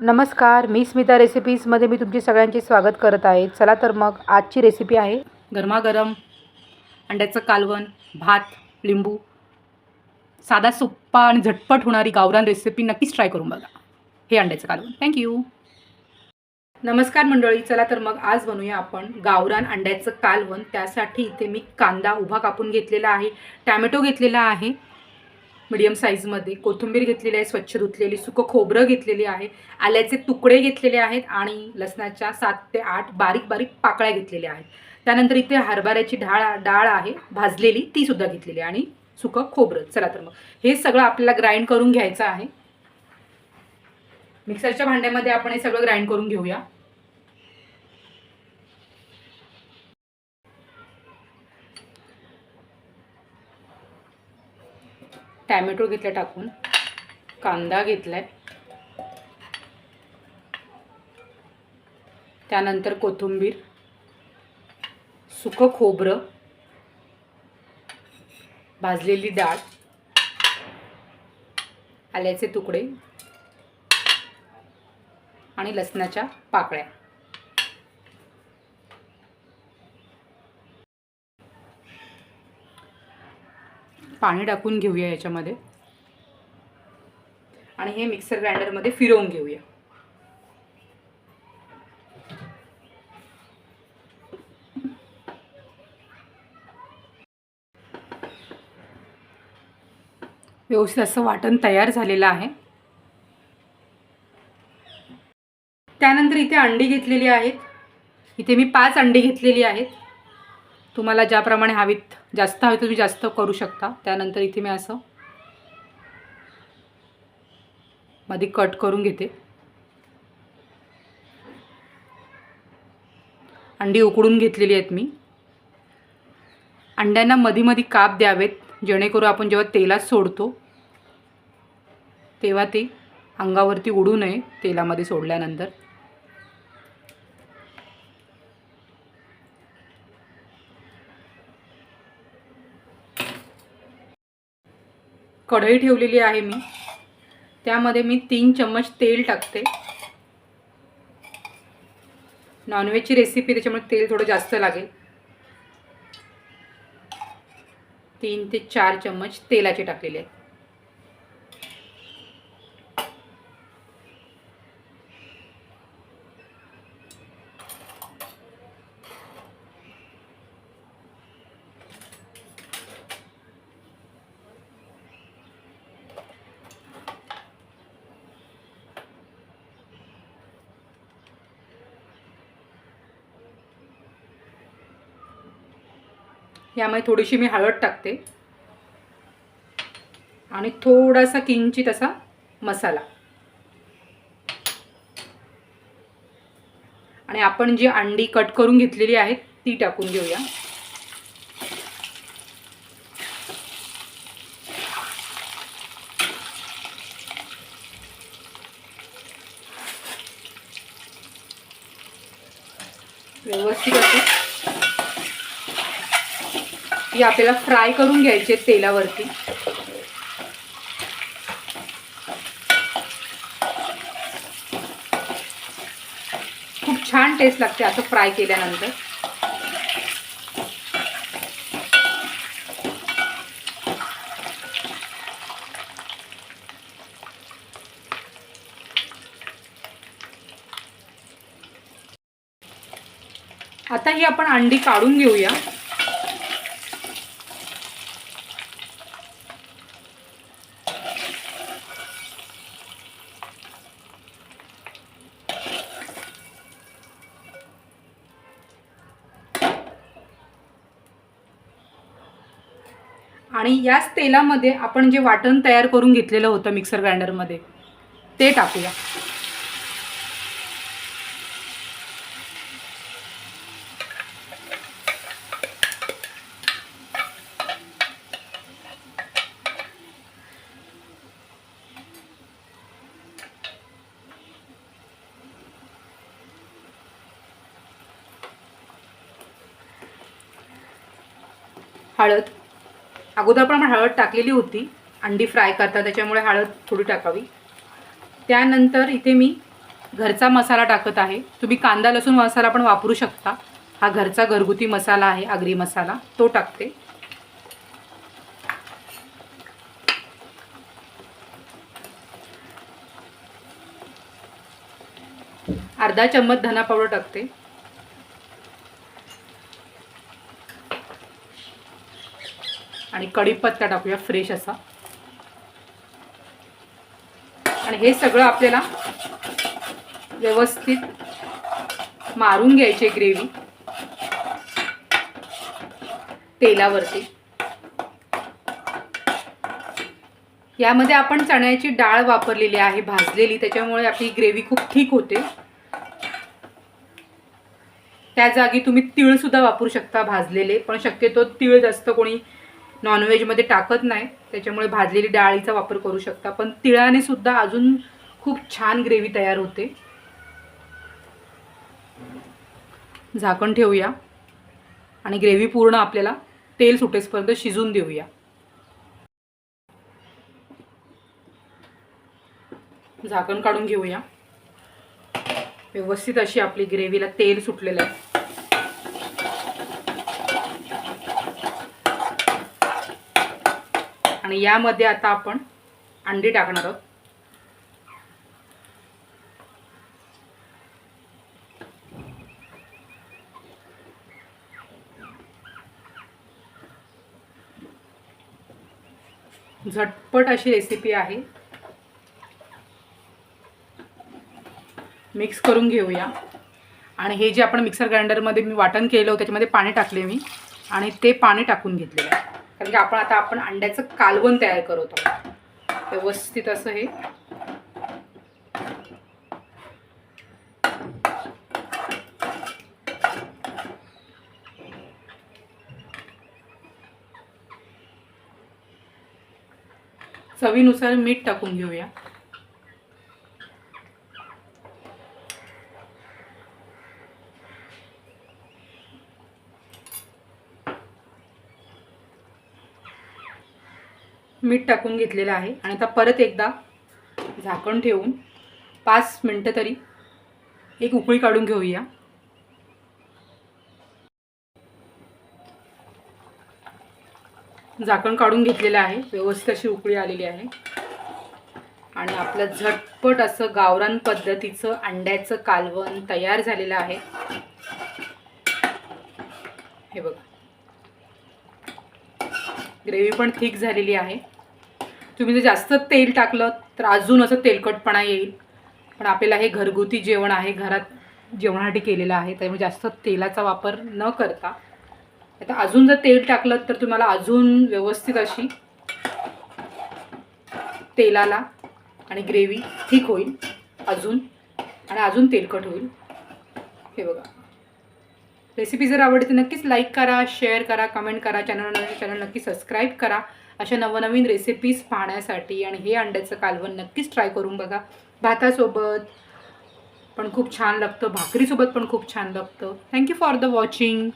नमस्कार मी स्मिता रेसिपीजमध्ये मी तुमची सगळ्यांचे स्वागत करत आहे. चला तर मग आजची रेसिपी आहे. गरमागरम अंड्याचं कालवण भात लिंबू साधा सोप्पा आणि झटपट होणारी गावरान रेसिपी नक्कीच ट्राय करून बघा. हे अंड्याचं कालवण. थँक्यू नमस्कार मंडळी चला तर मग आज बनवूया आपण गावरान अंड्याचं कालवण. त्यासाठी इथे मी कांदा उभा कापून घेतलेला आहे टॅमॅटो घेतलेला आहे मीडियम साईजमध्ये कोथिंबीर घेतलेली आहे स्वच्छ धुतलेली सुकं खोबरं घेतलेली आहे आल्याचे तुकडे घेतलेले आहेत आणि लसणाच्या सात ते आठ बारीक बारीक पाकळ्या घेतलेल्या आहेत. त्यानंतर इथे हरभऱ्याची डाळ डाळ आहे भाजलेली ती सुद्धा घेतलेली आहे आणि सुकं खोबरं. चला तर मग हे सगळं आपल्याला ग्राइंड करून घ्यायचं आहे. मिक्सरच्या भांड्यामध्ये आपण हे सगळं ग्राइंड करून घेऊया. टॅमॅटो घेतला टाकून. कांदा घेतलाय. त्यानंतर कोथिंबीर. सुकं खोबरं. भाजलेली डाळ. आल्याचे तुकडे. आणि लसणाच्या पाकळ्या. पाणी टाकून घेऊया याच्यामध्ये. आणि हे मिक्सर ग्राइंडरमध्ये फिरवून घेऊया. व्यवस्थित असं वाटण तयार झालेलं आहे. त्यानंतर इथे अंडी घेतलेली आहेत. इथे मी पाच अंडी घेतलेली आहेत. तुम्हाला ज्याप्रमाणे हवीत जास्त हवी तुम्ही जास्त करू शकता. त्यानंतर इथे मी असं मध्ये कट करून घेते. अंडी उकडून घेतलेली आहेत मी. अंड्यांना मधी मधी काप द्यावेत जेणेकरून आपण जेव्हा तेलात सोडतो तेव्हा ते अंगावरती उडू नये तेलामध्ये सोडल्यानंतर. कढई ठेवलेली आहे मी. त्यामध्ये मी तीन चम्मच तेल टाकते. नॉनव्हेजची रेसिपी त्याच्यामुळे तेल थोडं जास्त लागेल. तीन ते चार चम्मच तेलाचे टाकलेले आहेत. यामध्ये थोडीशी मी हळद टाकते. आणि थोडासा किंचित असा मसाला. आणि आपण जी अंडी कट करून घेतलेली आहेत ती टाकून घेऊया. व्यवस्थित असं हे आपल्याला फ्राय करून घ्यायचे तेलावरती. खूप छान टेस्ट लागते असं फ्राय केल्यानंतर. आता ही आपण अंडी काढून घेऊया. आणि याच तेलामध्ये आपण जे वाटण तयार करून घेतलेलं होतं मिक्सर ग्राइंडरमध्ये ते टाकूया. हळद. अगोदर पण आपण हळद टाकलेली होती. अंडी फ्राय करता त्याच्यामुळे हळद थोडी टाकावी. त्यानंतर इथे मी घरचा मसाला टाकत आहे. तुम्ही कांदा लसूण मसाला पण वापरू शकता. हा घरचा घरगुती मसाला आहे आगरी मसाला. तो टाकते. अर्धा चम्मच धना पावडर टाकते. आणि कढीपत्ता टाकूया फ्रेश असा. आणि हे सगळं आपल्याला व्यवस्थित मारून घ्यायचे ग्रेव्ही तेलावरती. यामध्ये आपण चण्याची डाळ वापरलेली आहे भाजलेली त्याच्यामुळे आपली ग्रेव्ही खूप ठीक होते. त्या जागी तुम्ही तीळ सुद्धा वापरू शकता भाजलेले पण शक्यतो तीळ जास्त कोणी नॉनव्हेजमध्ये टाकत नाही. त्याच्यामुळे भाजलेली डाळीचा वापर करू शकता. पण तिळाने सुद्धा अजून खूप छान ग्रेव्ही तयार होते. झाकण ठेवूया. आणि ग्रेव्ही पूर्ण आपल्याला तेल सुटेसपर्यंत शिजून देऊया. झाकण काढून घेऊया. व्यवस्थित अशी आपली ग्रेव्हीला तेल सुटलेलं आहे. आणि यामध्ये आता आपण अंडी टाकणार आहोत. झटपट अशी रेसिपी आहे. मिक्स करून घेऊया. आणि हे जे आपण मिक्सर ग्राइंडरमध्ये मी वाटण केलं होतं त्याच्यामध्ये पाणी टाकले मी. आणि ते पाणी टाकून घेतलेलं आहे. कारण की आपण आता आपण अंड्याचं कालवण तयार करत. आहोत व्यवस्थित असं हे. चवीनुसार मीठ टाकून घेऊया. मीठ टाकून घेतलेलं आहे. आणि आता परत एकदा झाकण ठेवून पाच मिनटं तरी एक उकळी काढून घेऊया. झाकण काढून घेतलेलं आहे. व्यवस्थित अशी उकळी आलेली आहे. आणि आपलं झटपट असं गावरान पद्धतीचं अंड्याचं कालवण तयार झालेलं आहे. हे बघा. ग्रेव्ही पण थिक झालेली आहे. तुम्ही जर जास्त तेल टाकलं तर अजून असं तेलकटपणा येईल. पण आपल्याला हे घरगुती जेवण आहे घरात जेवणासाठी केलेलं आहे त्यामुळे जास्त तेलाचा वापर न करता. आता अजून जर तेल टाकलं तर तुम्हाला अजून व्यवस्थित अशी तेलाला आणि ग्रेव्ही ठीक होईल अजून. आणि अजून तेलकट होईल. हे बघा. रेसिपी जर आवडते नक्कीच लाईक करा शेअर करा कमेंट करा. चॅनल चॅनल नक्की सबस्क्राईब करा. अशा नवनवीन रेसिपीज पाहण्यासाठी आणि हे अंड्याचं कालवण नक्कीच ट्राय करून बघा. भातासोबत पण खूप छान लागतं. भाकरीसोबत पण खूप छान लागतं. थँक्यू फॉर द वॉचिंग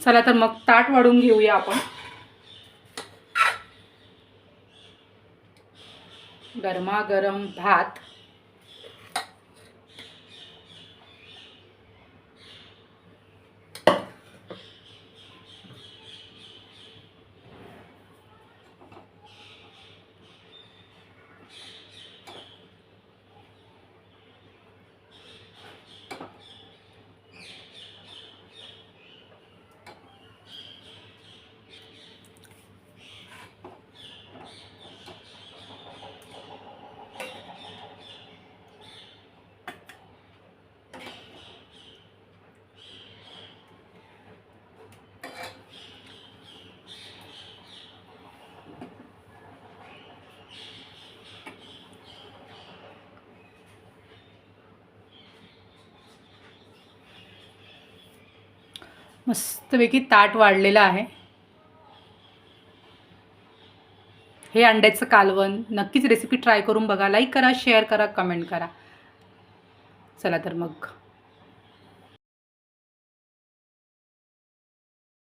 चला तर मग ताट वाढून घेऊया आपण. गरमागरम भात मस्तपैकी ताट वाढलेलं आहे. हे अंड्याचं कालवण. नक्कीच रेसिपी ट्राय करून बघा. लाईक करा शेअर करा कमेंट करा. चला तर मग.